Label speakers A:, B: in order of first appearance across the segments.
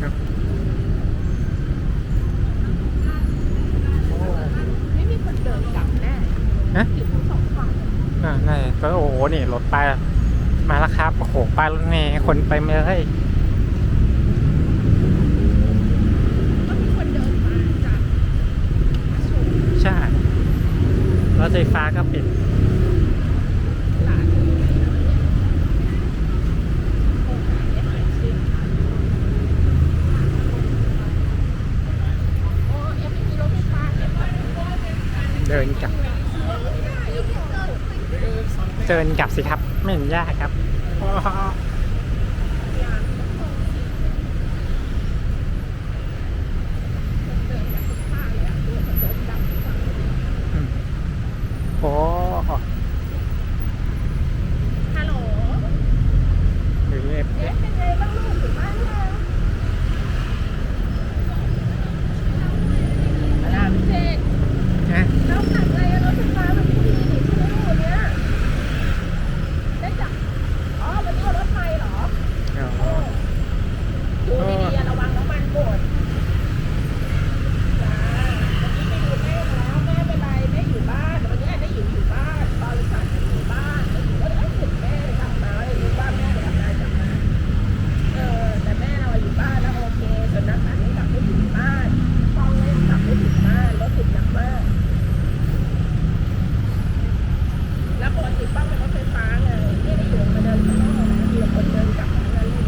A: ครับโอ้
B: ไม่มีคนเดินกลับแน่
A: ฮะ
B: อยู่ทั้งสองฝั่ง
A: น่าน่าจะก็โอ้โหนี่รถไปมาแล้วครับโอ้โหป้ายรถเมย์คนไปไม่เลย
B: ก็มีคนเดินมาจากสูง
A: ใช่รถไฟฟ้าก็ปิด
B: หลานอยู่ไหนแล้วเนี่ยโทรหาเนี่ยหายสิโอ้ยังไม่มีรถไฟฟ้าเนี่ย
A: เดินกลับ เดินกลับสิครับ ไม่เห็นยากครับอ๋ออืมโอ้
B: ฮัลโหล
A: หรือเล็บ
B: เอ๊ะเป็นไงบ้างลูกอยู่บ้านยังอะไรอะพี่เจน
A: นะ
B: แล้วขับไงอะรถไฟฟ้ามันไม่ดีนี่ใช่ไหมลูกวันเนี้ยได้จับอ๋อวันนี้เอารถไฟเหรอ
A: อ๋อ
B: ดูดีๆอะระวังน้ำมันหมดจ้าวันนี้ไปดูแม่มาแล้วแม่เป็นไรแม่อยู่บ้านวันนี้ได้อยู่อยู่บ้านตอนสั่นอยู่บ้านแล้วอยู่ก็เอ้ยเห็นแม่กลับมาเลยรู้ว่าแม่ไปทำงานกลับมาเออแต่แม่เราอยู่บ้านแล้วโอเคส่วนนักขันนี่กลับไม่ถึงบ้านห้องเล่นกลับไม่ถึงบ้านรถติดหนักมาก แล้วปกติป้าเป็นรถไฟฟ้าไงไม่ได้อยู่มาเดินข้างนอกนะมีแต่คนเดินกลับทั้งนั้นเลย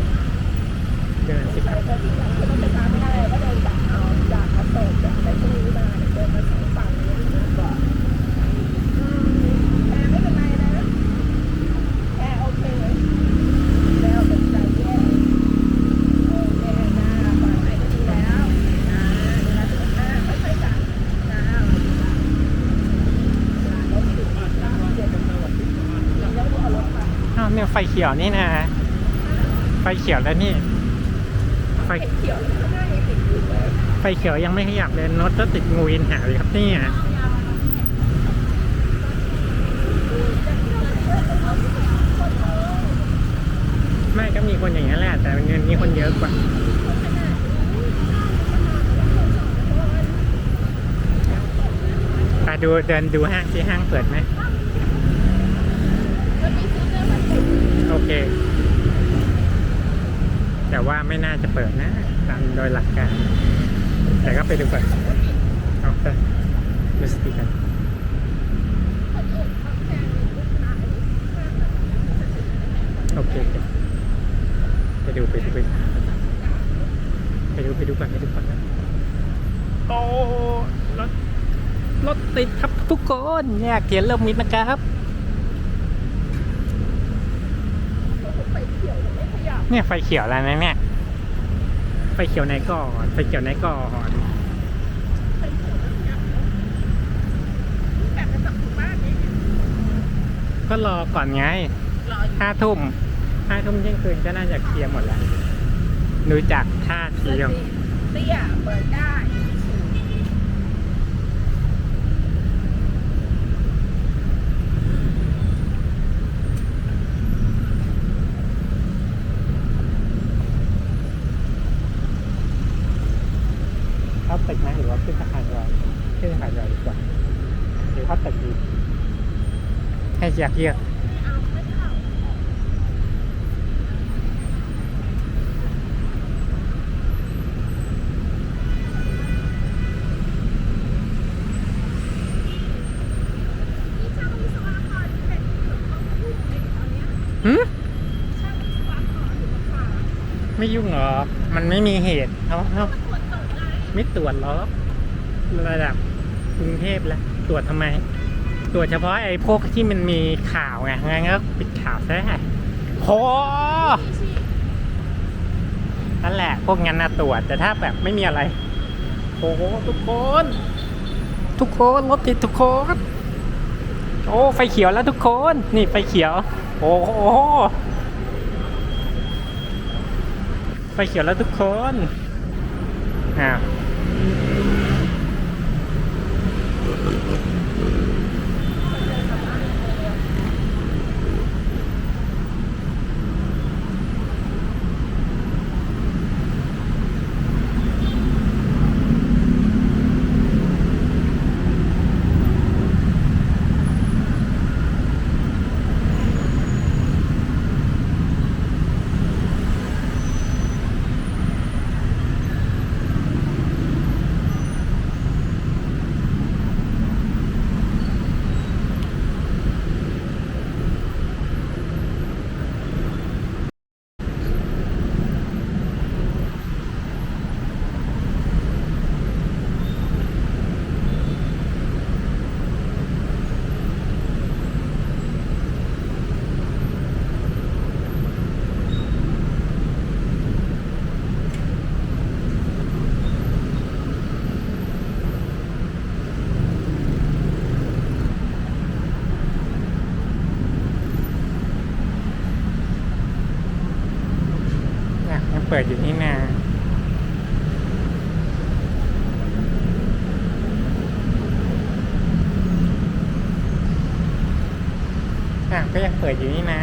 A: เดินสิค
B: ใคร
A: รับ
B: คนที่ขับรถไฟฟ้าไม่ได้ก็เดินกลับเอาจากอโศกจากอะไรพวกนี้มาเดินมาสองฝั่งเลยดีกว่าอืมแอร์ไม่เป็นไรนะแอร์โอเคแล้วเป็นใจแย่โอเคนะปลอดภัยก็ดีแล้วนะดูแลสุขภาพค่อยๆจัดนะรถติดอ่อนก็เดี๋ยวจะมาวันที่ยังไม่เอารถไป
A: อ้าวเนี่ย ไฟเขียวนี่นะ ไฟเขียวแล้วนี่ ไฟ
B: เขียวแล้วนี่
A: ไฟเขียวยังไม่ขยับเลยรถก็ติดงูอินหาเลยครับนี่ยไม่ก็มีคนอย่างนี้แหละแต่เงินมีคนเยอะกว่าไปดูเดินดูห้างที่ห้างเปิดไหม
B: มันมีซื้อเนื้อมันติด
A: โอ เค แต่ว่าไม่น่าจะเปิดนะตามโดยหลักการ แต่ก็ไปดูก่อนเอาไปดูสติกัน
B: คนอื่นเขาแพงลูกค้า
A: โอเคไปดูไปดูไปดูไปดูไปดูก่อนไปดูก่อนโอ้รถรถติดครับทุกคนเนี่ยเขียนเริ่มมิดนะครับ
B: ไฟเขียวยังไม่ขยับ
A: เนี่ยไฟเขียวแล้วนะเนี่ย ไฟเขียวไหนก่อน ไฟเขียวไหนก่อน
B: ไฟเขียวแล้วขยับแต่มาจากหมู่บ้านนี้
A: ก็รอก่อนไง
B: รออยู่
A: ห้าทุ่มห้าทุ่มเที่ยงคืนก็น่าจะเคลียร์หมดแล้ว ดูจากท่าทีของ
B: เตี้ยเปิดได้
A: เข้าตึกไหมหรือว่าขึ้นสะพานลอยขึ้นสะพานลอยดีกว่าหรือเข้าตึกดีให้ อยากเยอะ
B: ไม่เอาไม่เข้านี่ช่างวิศวกรที่เป็นที่สุดของผู้ในตอนเนี้ย
A: หืม
B: ช่างวิศวกรอยู่กับป่า
A: ไม่ยุ่งหรอกมันไม่มีเหตุเขาเขา
B: ตรวจตกไง
A: ไม่ตรวจหรอกระดับกรุงเทพแล้วตรวจทำไม ตรวจเฉพาะไอ้พวกที่มันมีข่าวไงงั้นก็ปิดข่าวซะโห
B: มีชีพ
A: นั่นแหละ พวกงั้นนะตรวจแต่ถ้าแบบไม่มีอะไรโอ้โหทุกคน ทุกคนรถติดทุกคน โอ้ไฟเขียวแล้วทุกคน นี่ไฟเขียว โอ้โหไฟเขียวแล้วทุกคนอ้าว เปิดอยู่นี่นาอะก็ยังเปิดอยู่นี่นะ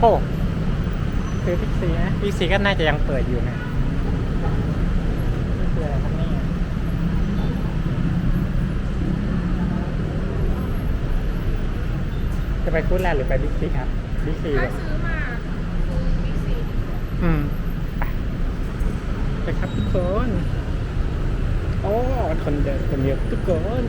A: โอ้คือพิกซีนะพิกซีก็น่าจะยังเปิดอยู่นะนี่คืออะไรครับนี่จะไปฟู้ดแลนด์หรือไปบิ๊กซีครับ บิ๊กซี
B: ถ้าซื้อมาคือบิ๊กซี
A: อืมไปไปครับทุกคน โอ้คนเดินคนเยอะทุกคน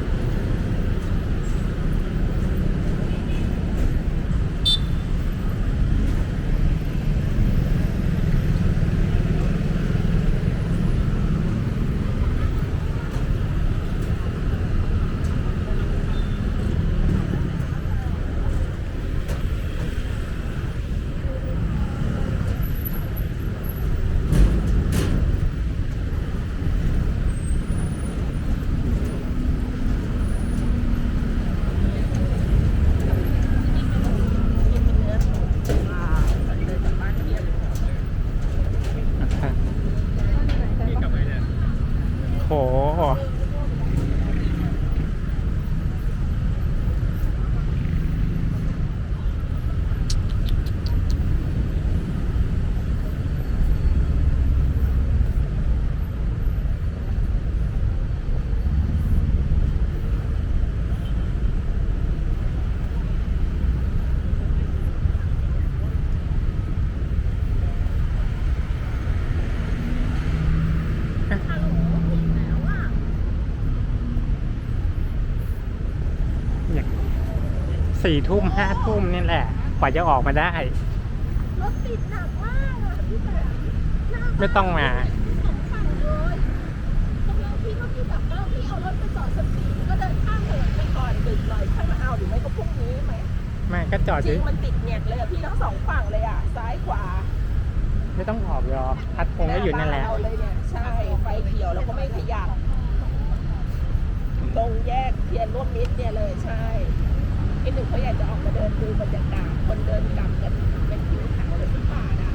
B: กินเป็นเนื้อสดอ่าเดินจากบ้านเที่ยง
A: นะครับโห
B: ฮัลโหลถึงแล้วอะ
A: อย่าง สี่ทุ่มห้าทุ่มนี่แหละ กว่าจะออกมาได้
B: รถติดหนักมากอะพี่แบมหน้า
A: ไม่ต้องมา
B: สองฝั่งเลยกำลังพี่ก็พี่แบบเออพี่เอารถไปจอดสตรีทก็เดินข้ามถนนไปก่อนดึกหน่อยค่อยมาเอาหรือไม่ก็พรุ่งนี้ไหม
A: ไม่ก็จอด
B: จ
A: อ
B: ริ
A: ยู่
B: งมันติดแงกเลยอะพี่ทั้งสองฝั่งเลยอะซ้ายขวา
A: ไม่ต้องออกรอพัดพงก็อยู่นั่นแหละา
B: เราเลยเนี่ยใช่ไฟเขียวแล้วก็ไม่ขยับตรงแยกเทียนร่วมมิตรเนี่ยเลยใช่ ไอ้หนึ่งเขาอยากจะออกมาเดินดูบรรยากาศคนเดินกลับกันเป็นผิวขาวเลยที่ป่าอะ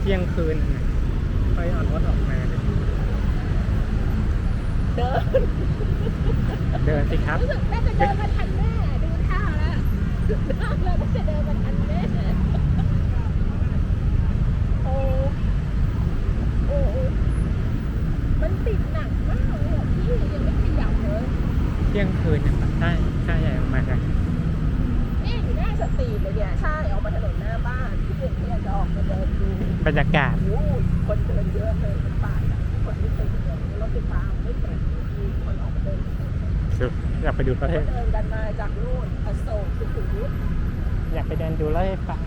A: เที่ยงคืนน่ะค่อยเอารถออกมา
B: เดิน
A: เดินสิครับ
B: รู้สึกแม่จะเดินมาทันแม่ดูท่าแล้วดูท่าแล้วน่าจะเดินมาทันแม่โอ้โอ้มันติดหนักมากเลยอะพี่ยังไม่ขยับเลย
A: เที่ยงคืนนะครับใช่ใช่ใหญ่ออกมากัน
B: นี่อยู่หน้าสตรีทเลยเนี่ยใช่ออกมาถนนหน้าบ้านที่เด็กเนี่ยจะออกมาเดินดู
A: บรรยากาศ
B: โอ้ยคนเดินเยอะเลยเป็นป่าอะคนไม่เคยเดินรถไฟฟ้าไม่เปิดมีคนออกมาเดิน
A: สุดอยากไปดูประเท
B: เขา
A: ศ
B: เดินกันมาจากนู่นอโศกสุขุมวิท
A: อยากไปเดินดูรถไฟฟ้า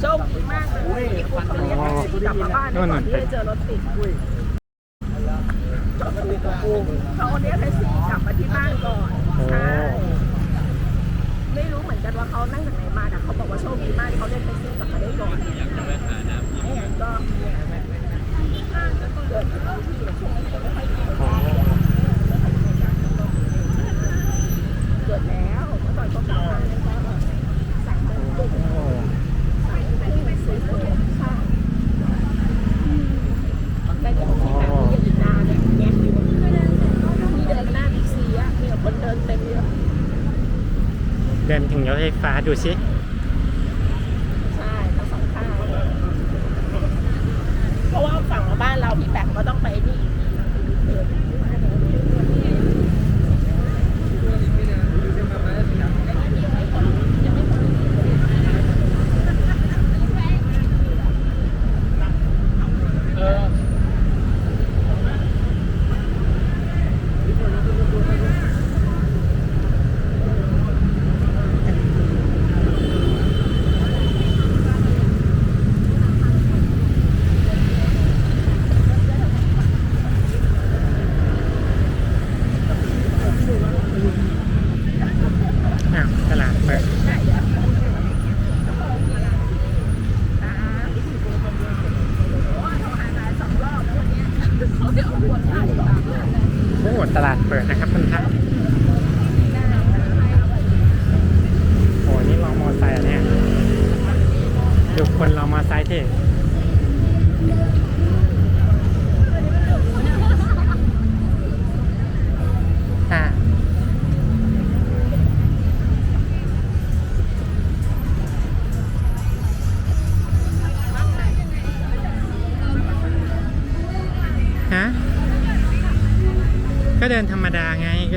B: โชคดีมากเลยที่คุณเรียกแท็กซี่กลับมาบ้านก่อนที่จะเจอรถติดคุยเขาเรียกแท็กซี่กลับมาที่บ้านก่อนใช่ไม่รู้เหมือนกันว่าเขานั่งจากไหนมาแต่เขาบอกว่าโชคดีมากที่เขาเรียกแท็กซี่กลับมาได้ก่อนอล้วก็เกิดขึ้นที่ช่วงนี้ไม่ค่อยดี เดิน
A: ถึงรถไฟฟ้าดูสิ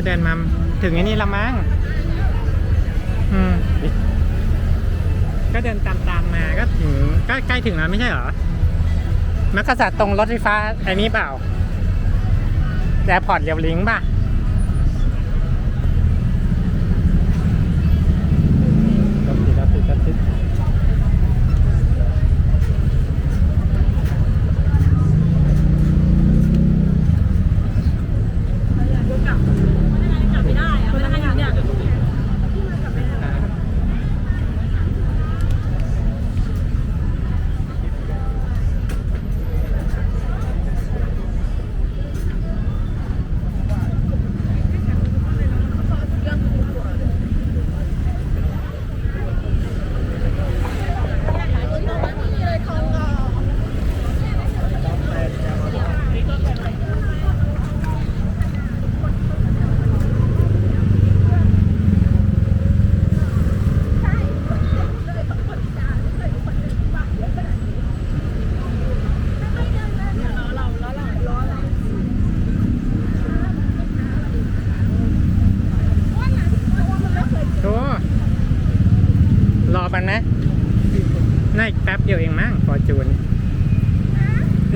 B: เดิน
A: มาถึงไอ้นี่ละมั้งอืมก็เดินตามตามๆมาก็ถึงก็ใกล้ถึงแล้วไม่ใช่เหรอ มักกะสัตตรงรถไฟฟ้าไอ้นี่เปล่าแอร์พอร์ตเรียวลิงป่ะ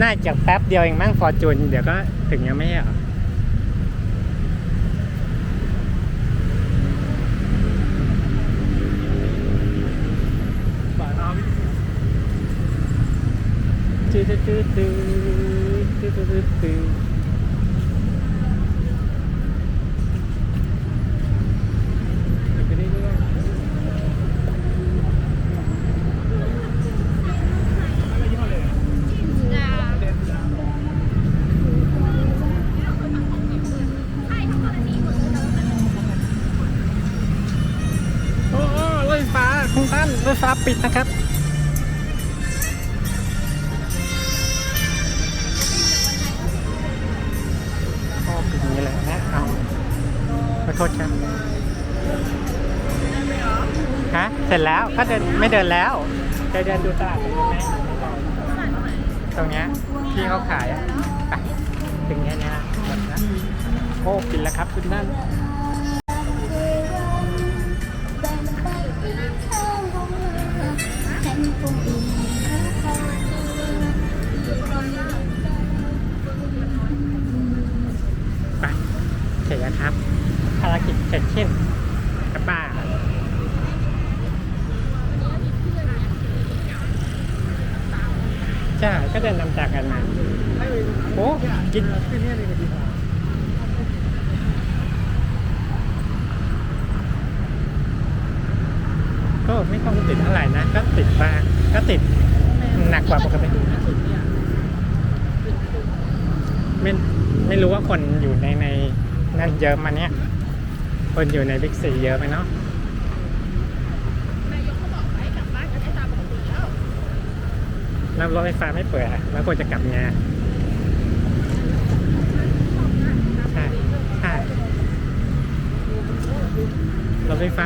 A: อีจากแป๊บเดียวเองมั่งฟอร์จูนเดี๋ยวก็ถึงยังไม่อะจืดจืดจืดจืดจืดจื ปิดนะครับ ก็เป็นอย่างนี้แหละนะเอาขอโทษครับฮะเสร็จแล้วก็เดินไม่เดินแล้วจะเดินดูตลาดตรงนี้ไหมตรงเนี้ยที่เขาขายอะไปถึงแค่เนี้ยนะหมดนะโอ้ปิดแล้วครับคุณนั่น กิจเสร็จสิ้นกลับบ้าใช่ก็เดินนำจากกันมาโอ้กินก็ไม่ต้องติดเท่าไหร่นะ ก็ติดบ้างก็ติดหนักกว่าปกติไม่ไม่รู้ว่าคนอยู่ในในนั่นเยอะมาเนี้ย คนอยู่ในบิ๊กซีเยอะไหมเนาะ
B: นายกเขาบอกไปกลับบ้านกันได้ตามปกติแล้ว
A: แล้วรถไฟฟ้าไม่เปิดอะแล้วควรจะกลับไงใช่ใช่รถไฟฟ้า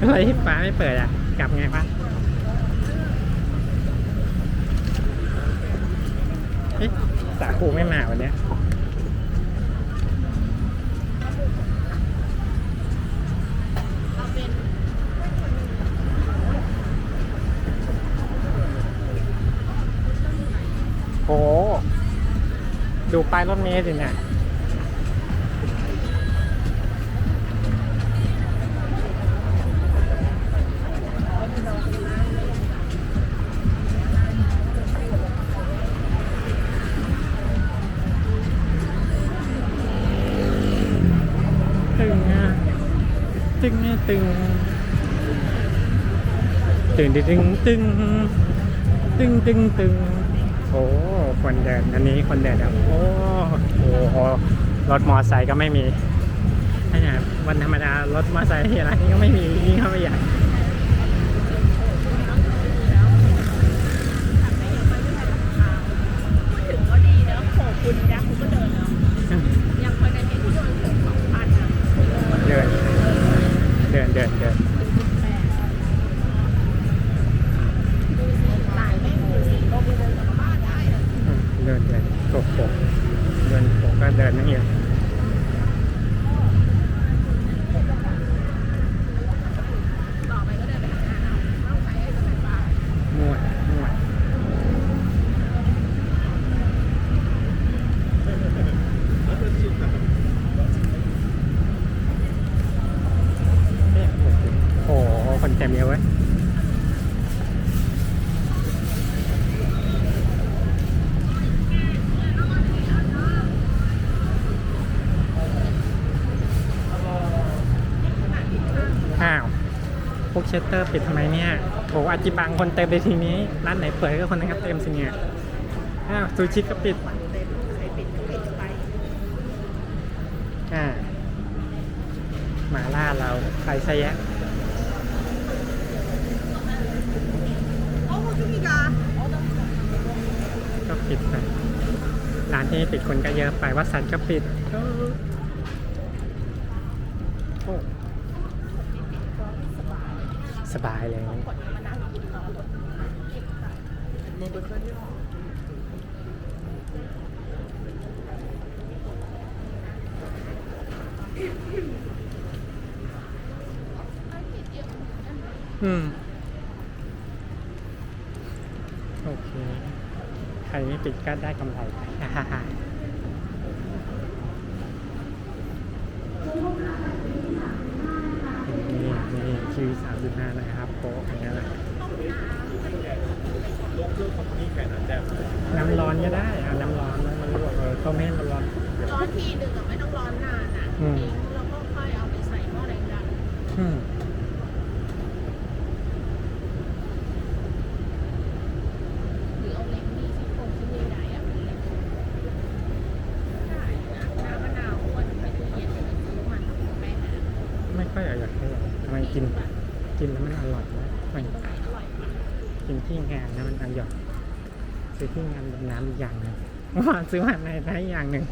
A: รถไฟฟ้าไม่เปิดอะกลับไงวะเอ๊ะสาคูไม่มาวันเนี้ย
B: เอาเป็น
A: โอ้ดูป้ายรถเมล์สิเนี่ยตึงอะตึงเนี่ยตึงตึงตึงตึงตึงตึงตึงโอ้ คนเดินอันนี้คนเดินอะโอ้โอ้โหรถมอไซค์ก็ไม่มีขนาดวันธรรมดารถมอไซค์อะไรนี่ก็ไม่มีนี่ก็ไม่อยาก
B: ถึงก็ดีเนอะโขกคุณยักษ์คุณก็เดินเนาะยังคนในที่โดนโขกสองพันอะ
A: เดิน เดินเดินเดิน
B: แปดดูสิสายแม่งดูสิลงไปเดินกลับบ้านได้อะ
A: อืมเดินเดินโกกโกกเดินโกกก็เดินนั่งเอง
B: ต่อไปก็เดินไปทำงานเอาต้องใช้ไอ้รถไฟฟ้า
A: มั่วมั่วเนี่ยโอ้โหคนเต็มเยอะเว้ย อ้าว พวก เชตเตอร์ปิดทำไมเนี่ย โถอาจิบังคนเต็มเลยทีนี้ ร้านไหนเปิดก็คนนั้นก็เต็มสิเนี่ยอ้าวซูชิก็ปิด
B: วันเต็มใครปิดก็ปิดไป
A: อ่าหมาล่าเราใครใช่แยะ
B: โอ้โหจุกิกา
A: ก็ปิดไปร้านที่ปิดคนก็เยอะไปวัดสันก็ปิดเออโอ้ สบายเลย
B: คนมานั่งกินนอนในบนก็เนี่ย
A: อืม โอเค ใครไม่ปิดก็ได้กำไรไปฮ่าฮ่าฮ่านี่นี่ คิวสามสิบห้านะครับโป๊ะอย่างเงี้ยแหละน้ำร้อนก็ได้เอะน้ำร้อนแล้วมันลวกเออต้มให้มันร้อน
B: ร้อนทีหนึ่งอะไม่ต้องร้อนนานอะ
A: อืม
B: ทิ้งแล้วก็ค่อยเอาไปใส่หม้อแรงดัน
A: อืม
B: หรือเอาเล็กนี่ที่โครงที่ใหญ่ๆอะเป็นเล็กได้นะน้ำมะนาวอ้วนไปตู้เย็นไปซื้อมันไปหา
A: ไม่ค่อยอยากให้ทำไมกิน กินแล้วมันอร่อยนะมัน
B: ตรงไหนอร่อยกว่า
A: กินที่งานนะมันอร่อยซื้อที่งานแบบน้ำอีกอย่างหนึ่งว่า ซื้อมาในได้อย่างหนึ่ง